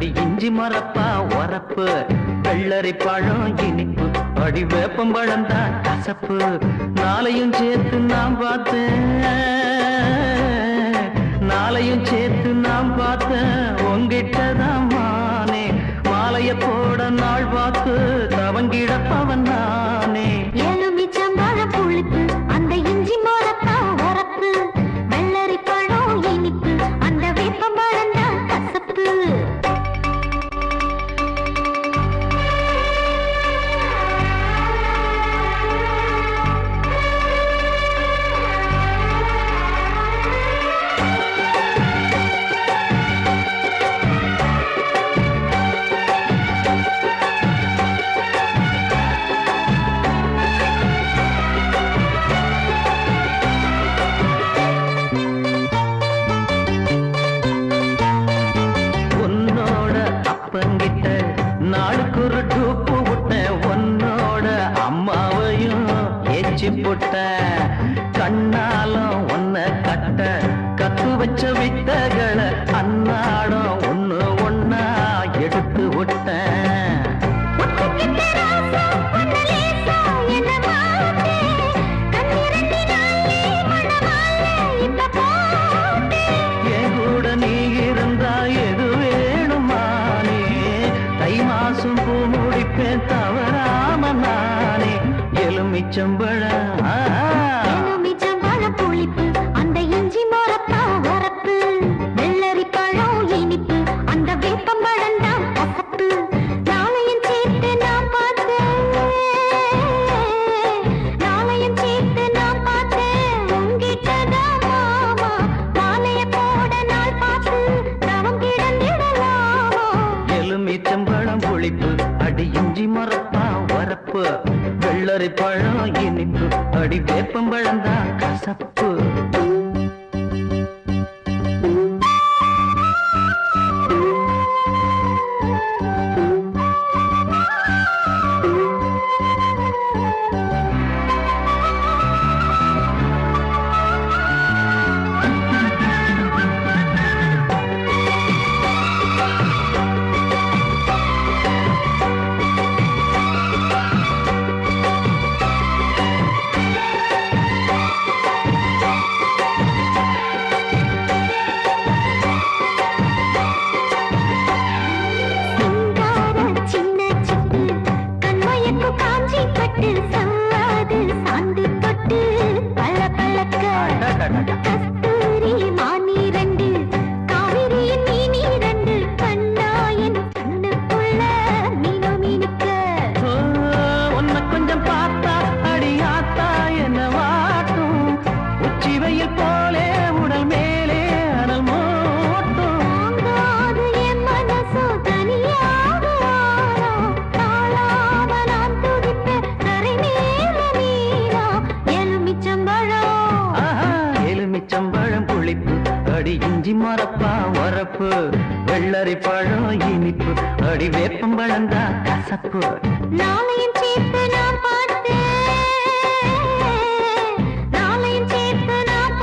அடி இஞ்சி மரப்பா உரப்பு வெள்ளரி பழம் இனிப்பு அடி வேப்பம்பழம் தான் கசப்பு. நாளையும் சேர்த்து நான் பார்த்தேன். நாளையும் சேர்த்து நான் பார்த்தேன். உங்கிட்டதான் மானே மாலைய போட நாள் பார்த்து தவங்கிடப்பவன் நான். ஏச்சி கண்ணாலும் ஒன்ன கட்ட கத்து வச்ச வித்தகளை அன்னாடம் ஒன்னு ஒன்னா எடுத்து விட்டேன். என் கூட நீ இருந்தா எது தை மாசம் பூ முடிப்பேன் தவறாம நானே. எலுமிச்சம்பழ அடி இஞ்சி மரப்பா வரப்பு. வெள்ளரி பழம் இனிப்பு. அடி வேப்பம்பழம் தான் கசப்பு. சல்லாது சாந்து தொட்டு பல பழக்க இஞ்சி மரப்பா வரப்பு வெள்ளரி பழம் இனிப்பு அடி வேப்பம்பழம் தான் கசப்பு. நாளையும் சேர்த்து நான் பார்த்தேன். நாளையும் சேர்த்து நான்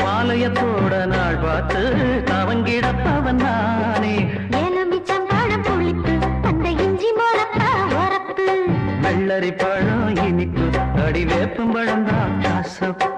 மாலையத்தோட நாள் பார்த்து தவங்கிடப்பவன் நானே. உரப்பு வெள்ளரி பழம் இனிப்பு அடி வேப்பம்பழம் தான் கசப்பு.